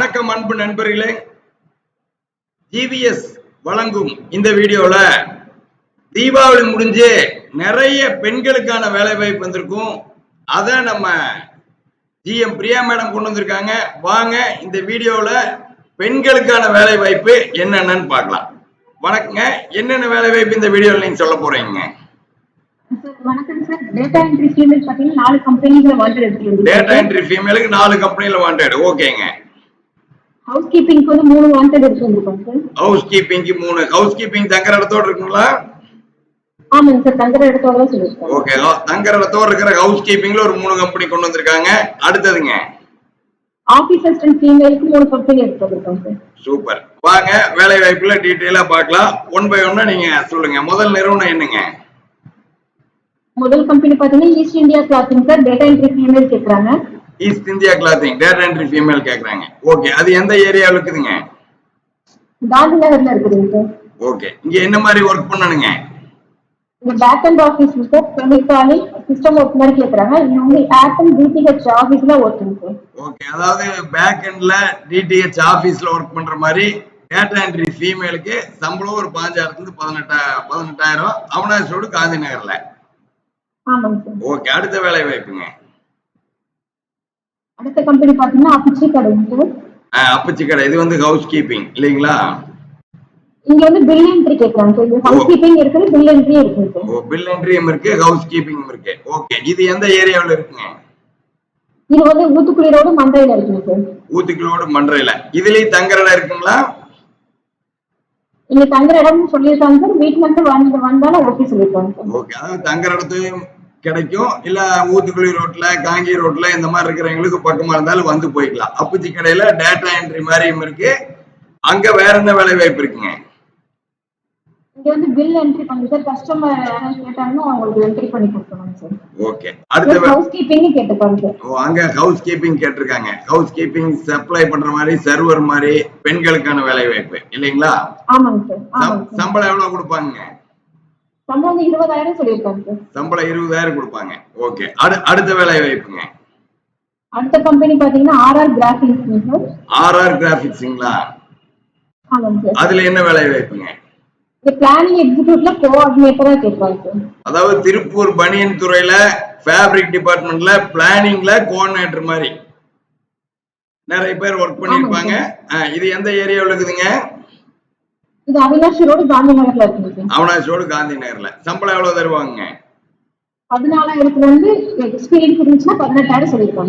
வணக்கம் அன்பு நண்பர்களே. ஜிவிஎஸ் வழங்கும் இந்த வீடியோல தீபாவளி முடிஞ்சு நிறைய பெண்களுக்கான வேலை வாய்ப்பு வந்திருக்கும். அதை நம்ம ஜிஎம் பிரியா மேடம் கொண்டு வந்திருக்காங்க. வாங்க இந்த வீடியோல பெண்களுக்கான வேலை வாய்ப்பு என்னென்னு பார்க்கலாம். வணக்கங்க. என்னென்ன வேலை வாய்ப்பு இந்த வீடியோல நீங்க சொல்ல போறீங்க? சார் வணக்கம் சார். டேட்டா என்ட்ரி ஃபீல்டு பார்த்தீங்கன்னா நாலு வாண்டட் டேட்டா என்ட்ரி ஃபீமேலுக்கு நாலு கம்பெனில வாண்டட். ஓகேங்க. ஹவுஸ் கீப்பிங்க்கு வந்து மூணு வாண்டட் வந்திருக்கோம் சார் ஹவுஸ் கீப்பிங்க்கு மூணு. ஹவுஸ் கீப்பிங் தங்குற இடத்தோட இருக்குங்களா? ஆமாங்க சார் தங்குற இடத்தோட தான் சொல்லியிருக்கோம். ஓகே தங்குற இடத்தோட இருக்கிற ஹவுஸ் கீப்பிங்ல ஒரு மூணு கம்பெனி கொண்டு வந்திருக்காங்க. அடுத்ததுங்க? ஆஃபீஸ் அசிஸ்டன்ட் ஃபீமேலுக்கு மூணு கம்பெனி எடுத்து வந்திருக்கோம் சார் சூப்பர் வாங்க வேலை வாய்ப்புல டீட்டெயிலா பார்க்கலாம். ஒன் பை ஒன்னா நீங்க சொல்லுங்க. முதல் நிறுவனம் என்னங்க? முதல் கம்பெனி பார்த்தீங்கன்னா East India Clothing sir data entry female கேட்குறாங்க East India Clothing data entry female கேக்குறாங்க. ஓகே அது எந்த ஏரியாவில் இருக்குதுங்க? ஓகே இங்க என்ன மாதிரி ஒர்க் பண்ணணுங்க? இந்த back and office sir telecalling system work மாதிரி கேட்குறாங்க இது வந்து ஏர்டெல் பிடிஹெச் ஆஃபீஸ்ல ஒர்க்குங்க சார் ஓகே அதாவது பேக் எண்ட்ல டிடிஹெச் ஆபீஸ்ல ஒர்க் பண்ற மாதிரி டேட்டா என்ட்ரி ஃபீமேலுக்கு சம்பளம் ஒரு பாஞ்சாயிரத்துல இருந்து பதினெட்டா பதினெட்டாயிரம் அவனாசி ரோடு காந்தி நகர்ல ஓகே அடுத்த வேலை வாய்ப்புங்க அடுத்த கம்பெனி பார்த்தீங்கன்னா அப்பிச்சி ஆஹ் அப்பச்சி கடை. இது வந்து ஹவுஸ் கீப்பிங் இல்லைங்களா? இங்க வந்து பில் என்ட்ரி இது ஹவுஸ் கீப்பிங் இருக்குது பில் என்ட்ரி இருக்குங்க சார் ஓ பில் என்ட்ரியும் இருக்கு ஹவுஸ் கீப்பிங் இருக்கு. ஓகே. இது எந்த ஏரியாவில் இருக்குங்க? இது வந்து ஊத்துக்குளி ரோடு மந்தையில இருக்குங்க சார் ஊத்துக்கிலோடு மன்றையில இதுலயும் தங்குற இடம் இருக்குங்களா? இங்க தங்குற இடம்னு சொல்லியிருக்காங்க சார் வீட்டுல இருந்து வந்து வந்தாலும் ஓகே சொல்லியிருக்காங்க ஓகே. அதாவது தங்குற இடத்தையும் கிடைக்கும். இல்ல ஊத்துக்குழி ரோட்ல காங்கி ரோட்ல இந்த மாதிரி இருக்கிறவங்களுக்கு பக்கமா இருந்தாலும் வந்து போய்க்கலாம். அப்பச்சி கடையில டேட்டா என்ட்ரி மாதிரியும் இருக்கு. அங்க வேற என்ன வேலை வாய்ப்பு இருக்குங்க? இங்க வந்து பில் என்ட்ரி பண்ணுங்க சார் கஸ்டமர் யாராவது கேட்டாங்கன்னா அவங்களுக்கு என்ட்ரி பண்ணி கொடுக்கணும் சார் ஓகே அடுத்த ஹவுஸ் கீப்பிங் சார் ஓ அங்க ஹவுஸ் கீப்பிங் கேட்டிருக்காங்க. ஹவுஸ் கீப்பிங் சப்ளை பண்ற மாதிரி சர்வர் மாதிரி பெண்களுக்கான வேலை வாய்ப்பு. இல்லைங்களா? சம்பளம் எவ்வளவு கொடுப்பாங்க சம்பளம் இருபதாயிரம் சொல்லியிருக்காங்க சம்பளம் இருபதாயிரம் கொடுப்பாங்க. ஓகே அடு அடுத்த வேலை வாய்ப்புங்க அடுத்த கம்பெனி பாத்தீங்கன்னா ஆர்ஆர் கிராஃபிக்ஸ் சார் ஆர்ஆர் கிராபிக்ஸுங்களா அதுல என்ன வேலை வாய்ப்புங்க பிளானிங் எக்ஸிக்யூட்ல கோஆர்டினேட்டரா கேட்பாங்க. அதாவது திருப்பூர் பனியன் துறையில ஃபேப்ரிக் டிபார்ட்மெண்ட்ல பிளானிங்ல கோஆர்டினேட்டர் மாதிரி. நிறைய பேர் ஒர்க் பண்ணிருப்பாங்க இது எந்த ஏரியாவில் இருக்குதுங்க? இது அவினாஷி ரோடு காந்தி நகர்ல இருக்குங்க சார் அவனாசியோடு காந்தி நகர்ல. சம்பளம் எவ்வளவு தருவாங்க? பதினாலாயிரத்துல இருந்து எக்ஸ்பீரியன்ஸ் இருந்துச்சுன்னா பதினெட்டாயிரம் சொல்லியிருக்காங்க